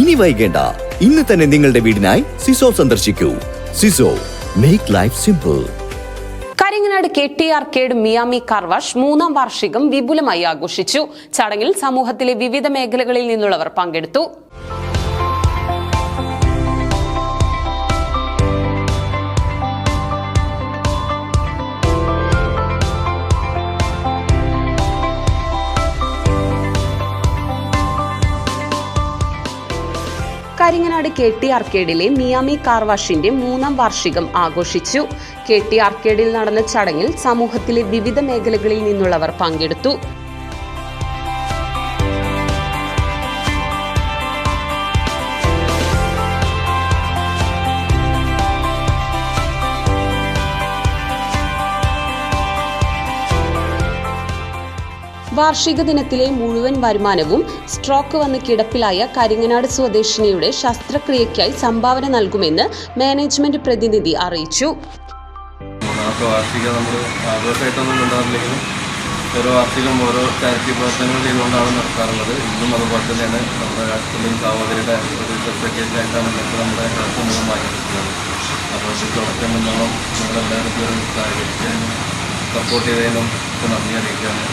ഇനി വൈകേണ്ട. ഇന്ന് തന്നെ നിങ്ങളുടെ വീടിനായി സിസോ സന്ദർശിക്കൂ. സിസോ make life simple Karinganad K T arcade Miami car wash മൂന്നാം വാർഷികം വിപുലമായി ആഘോഷിച്ചു. ചടങ്ങിൽ സമൂഹത്തിലെ വിവിധ മേഖലകളിൽ നിന്നുള്ളവർ പങ്കെടുത്തു. കരിങ്ങനാട് കെ ടി ആർക്കേഡിലെ മിയാമി കാർവാഷിന്റെ മൂന്നാം വാർഷികം ആഘോഷിച്ചു. കെ ടി ആർക്കേഡിൽ നടന്ന ചടങ്ങിൽ സമൂഹത്തിലെ വിവിധ മേഖലകളിൽ നിന്നുള്ളവർ പങ്കെടുത്തു. വാർഷിക ദിനത്തിലെ മുഴുവൻ വരുമാനവും സ്ട്രോക്ക് വന്ന് കിടപ്പിലായ കരിങ്ങനാട് സ്വദേശിനിയുടെ ശസ്ത്രക്രിയയ്ക്കായി സംഭാവന നൽകുമെന്ന് മാനേജ്മെന്റ് പ്രതിനിധി അറിയിച്ചു. വാർഷിക നമ്മൾ ഓരോ വാർഷികം ഓരോ ചാരിറ്റി പ്രവർത്തനങ്ങൾ ചെയ്തുകൊണ്ടാണ് നടത്താറുള്ളത്. ഇന്നും അതുപോലെ തന്നെയാണ് നമ്മുടെ രാഷ്ട്രീയ സഹോദരിയുടെ ഒരു ചെറുപ്പക്കേറ്റായിട്ടാണ് ഇന്നത്തെ നമ്മുടെ രാഷ്ട്രം മാറ്റിയിട്ടുള്ളത് അപ്പോൾ തുടക്കം മുന്നോളം നിങ്ങളെല്ലാവരും ഒരു സഹകരിച്ചതിനും സപ്പോർട്ട് ചെയ്തതിനും നന്ദി അറിയിക്കുകയാണ്.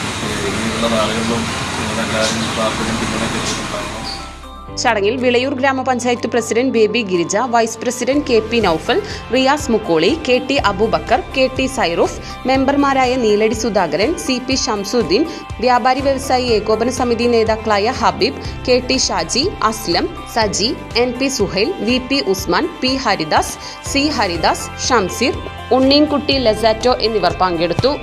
ചടങ്ങിൽ വിളയൂർ ഗ്രാമപഞ്ചായത്ത് president Baby Girija vice president K P Noufal Riyas Mukkoli K T Aboobacker K T Sairoof മെമ്പർമാരായ നീലടി സുധാകരൻ സി പി ഷംസുദ്ദീൻ വ്യാപാരി വ്യവസായി ഏകോപന സമിതി നേതാക്കളായ Habeeb K T Shaji Aslam Saji N P Suhail V P Usman P Haridas C Haridas Shamseer Unneenkutty ലസാറ്റോ എന്നിവർ പങ്കെടുത്തു.